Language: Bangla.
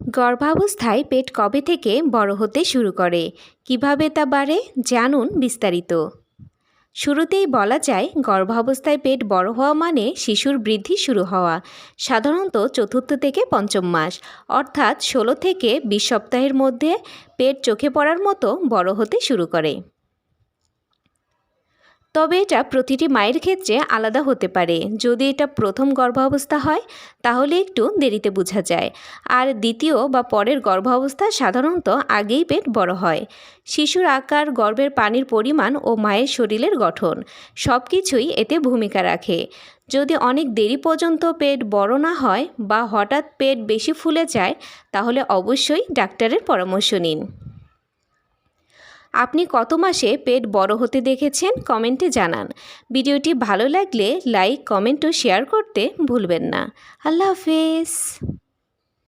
গর্ভাবস্থায় পেট কবে থেকে বড় হতে শুরু করে? কীভাবে তা বাড়ে? জানুন বিস্তারিত। শুরুতেই বলা যায়, গর্ভাবস্থায় পেট বড় হওয়া মানে শিশুর বৃদ্ধি শুরু হওয়া, সাধারণত চতুর্থ থেকে পঞ্চম মাস। অর্থাৎ ষোলো থেকে বিশ সপ্তাহের মধ্যে পেট চোখে পড়ার মতো বড় হতে শুরু করে। তবে এটা প্রতিটি মায়ের ক্ষেত্রে আলাদা হতে পারে। যদি এটা প্রথম গর্ভাবস্থা হয়, তাহলে একটু দেরিতে বোঝা যায়। আর দ্বিতীয় বা পরের গর্ভাবস্থা সাধারণত আগেই পেট বড় হয়। শিশুর আকার, গর্ভের পানির পরিমাণ ও মায়ের শরীরের গঠন সব কিছুই এতে ভূমিকা রাখে। যদি অনেক দেরি পর্যন্ত পেট বড় না হয় বা হঠাৎ পেট বেশি ফুলে যায়, তাহলে অবশ্যই ডাক্তারের পরামর্শ নিন। আপনি কত মাসে পেট বড় হতে দেখেছেন কমেন্টে জানান। ভিডিওটি ভালো লাগলে লাইক, কমেন্ট ও শেয়ার করতে ভুলবেন না। আল্লাহ হাফেজ।